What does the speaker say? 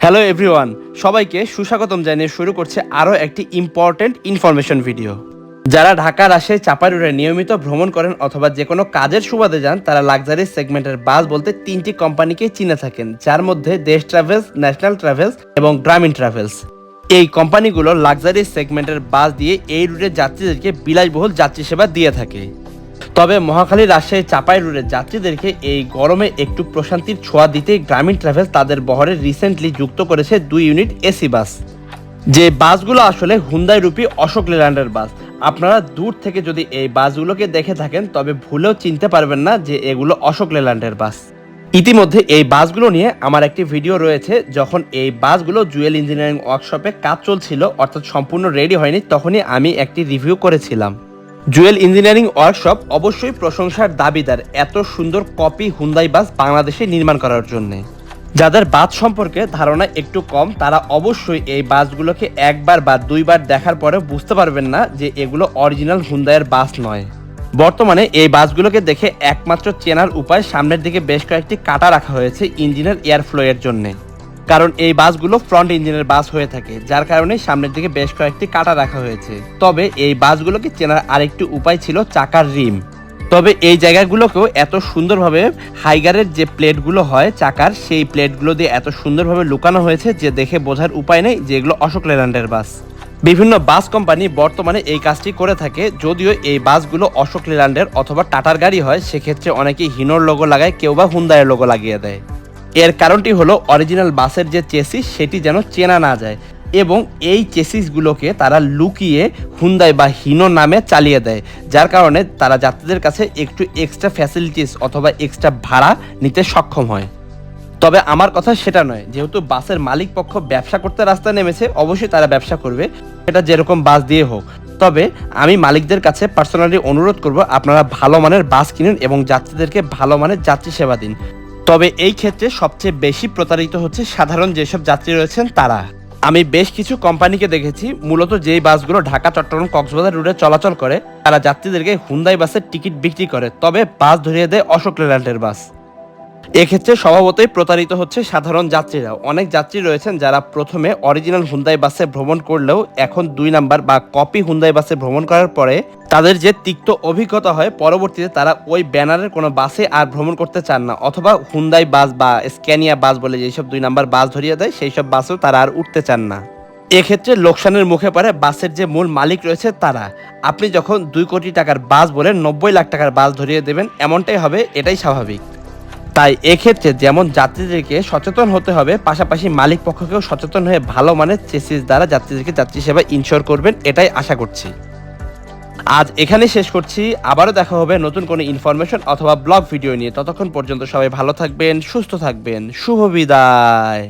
Hello everyone সবাইকে সুস্বাগতম জানিয়ে শুরু করছে আরও একটি ইম্পর্ট্যান্ট ইনফরমেশন ভিডিও যারা ঢাকা রাজশাহী চাপারুরে নিয়মিত ভ্রমণ করেন অথবা যে কোনো কাজের সুবাদে যান, তারা লাক্সারি সেগমেন্টের বাস বলতে তিনটি কোম্পানিকে চিনে থাকেন, যার মধ্যে দেশ ট্রাভেলস ন্যাশনাল ট্রাভেলস এবং গ্রামীণ ট্রাভেলস এই কোম্পানিগুলো লাক্সারি সেগমেন্টের বাস দিয়ে এই রুটে যাত্রীদেরকে বিলাসবহুল যাত্রী সেবা দিয়ে থাকে। তবে মহাখালী রাজশাহী চাপাই রুটের যাত্রীদেরকে এই গরমে একটু প্রশান্তির ছোঁয়া দিতে গ্রামীণ ট্রাভেলস তাদের বহরে রিসেন্টলি যুক্ত করেছে দুই ইউনিট এসি বাস। যে বাসগুলো আসলে হুন্দাই রূপী অশোক লেল্যান্ডের বাস। আপনারা দূর থেকে যদি এই বাসগুলোকে দেখে থাকেন, তবে ভুলেও চিনতে পারবেন না যে এগুলো অশোক লেল্যান্ডের বাস। ইতিমধ্যে এই বাসগুলো নিয়ে আমার একটি ভিডিও রয়েছে, যখন এই বাসগুলো জুয়েল ইঞ্জিনিয়ারিং ওয়ার্কশপে কাজ চলছিল, অর্থাৎ সম্পূর্ণ রেডি হয়নি, তখনই আমি একটি রিভিউ করেছিলাম। জুয়েল ইঞ্জিনিয়ারিং ওয়ার্কশপ অবশ্যই প্রশংসার দাবিদার এত সুন্দর কপি হুন্দাই বাস বাংলাদেশে নির্মাণ করার জন্য। যাদের বাস সম্পর্কে ধারণা একটু কম, তারা অবশ্যই এই বাসগুলোকে একবার বা দুইবার দেখার পরে বুঝতে পারবেন না যে এগুলো অরিজিনাল হুন্দাইয়ের বাস নয়। বর্তমানে এই বাসগুলোকে দেখে একমাত্র চেনার উপায় সামনের দিকে বেশ কয়েকটি কাটা রাখা হয়েছে ইঞ্জিনের এয়ার ফ্লো এর জন্যে। কারণ এই বাসগুলো ফ্রন্ট ইঞ্জিনের বাস হয়ে থাকে, যার কারণে সামনের দিকে বেশ কয়েকটি কাটা রাখা হয়েছে। তবে এই বাসগুলোকে চেনার আরেকটি উপায় ছিল চাকার রিম। তবে এই জায়গাগুলোকেও এত সুন্দরভাবে হাইগারের যে প্লেটগুলো হয় চাকার, সেই প্লেটগুলো দিয়ে এত সুন্দরভাবে লুকানো হয়েছে যে দেখে বোঝার উপায় নেই যে এগুলো অশোক লেল্যান্ডের বাস। বিভিন্ন বাস কোম্পানি বর্তমানে এই কাজটি করে থাকে, যদিও এই বাসগুলো অশোক লেল্যান্ডের অথবা টাটার গাড়ি হয়, সেক্ষেত্রে অনেকেই হিনোর লোগো লাগায়, কেউ বা হুন্দায়ের লোগো লাগিয়ে দেয়। এর কারণটি হলো অরিজিনাল বাসের যে চেসিস, সেটি যেন চেনা না যায় এবং এই চেসিসগুলোকে তারা লুকিয়ে হুন্দাই বা হিনো নামে চালিয়ে দেয়, যার কারণে তারা যাত্রীদের কাছে একটু এক্সট্রা ফ্যাসিলিটিস অথবা এক্সট্রা ভাড়া নিতে সক্ষম হয়। তবে আমার কথা সেটা নয়, যেহেতু বাসের মালিক পক্ষ ব্যবসা করতে রাস্তায় নেমেছে, অবশ্যই তারা ব্যবসা করবে, সেটা যেরকম বাস দিয়ে হোক। তবে আমি মালিকদের কাছে পার্সোনালি অনুরোধ করব, আপনারা ভালো মানের বাস কিনুন এবং যাত্রীদেরকে ভালো মানের যাত্রী সেবা দিন। তবে এই ক্ষেত্রে সবচেয়ে বেশি প্রতারিত হচ্ছে সাধারণ যেসব যাত্রী রয়েছেন তারা। আমি বেশ কিছু কোম্পানিকে দেখেছি, মূলত যেই বাসগুলো ঢাকা, চট্টগ্রাম, কক্সবাজার রুটে চলাচল করে, তারা যাত্রীদেরকে হুন্দাই বাসের টিকিট বিক্রি করে, তবে বাস ধরিয়ে দেয় অশোক লেল্যান্ডের বাস। এক্ষেত্রে স্বভাবতই প্রতারিত হচ্ছে সাধারণ যাত্রীরা অনেক যাত্রী রয়েছেন যারা প্রথমে অরিজিনাল হুন্দাই বাসে ভ্রমণ করলেও এখন দুই নাম্বার বা কপি হুন্দাই বাসে ভ্রমণ করার পরে তাদের যে তিক্ত অভিজ্ঞতা হয়, পরবর্তীতে তারা ওই ব্যানারের কোনো বাসে আর ভ্রমণ করতে চান না। অথবা হুন্দাই বাস বা স্ক্যানিয়া বাস বলে যেসব দুই নাম্বার বাস ধরিয়ে দেয় সেই সব বাসেও তারা আর উঠতে চান না। এক্ষেত্রে লোকসানের মুখে পড়ে বাসের যে মূল মালিক রয়েছে তারা। আপনি যখন দুই কোটি টাকার বাস বলে নব্বই লাখ টাকার বাস ধরিয়ে দেবেন, এমনটাই হবে, এটাই স্বাভাবিক। তাই এক্ষেত্রে যেমন যাত্রীদেরকে সচেতন হতে হবে, পাশাপাশি মালিক পক্ষকেও সচেতন হয়ে ভালো মানের চেসিস দ্বারা যাত্রীদেরকে যাত্রী সেবা ইনশোর করবেন, এটাই আশা করছি। আজ এখানে শেষ করছি, আবারও দেখা হবে নতুন কোনো ইনফরমেশন অথবা ব্লগ ভিডিও নিয়ে। ততক্ষণ পর্যন্ত সবাই ভালো থাকবেন, সুস্থ থাকবেন, শুভ বিদায়।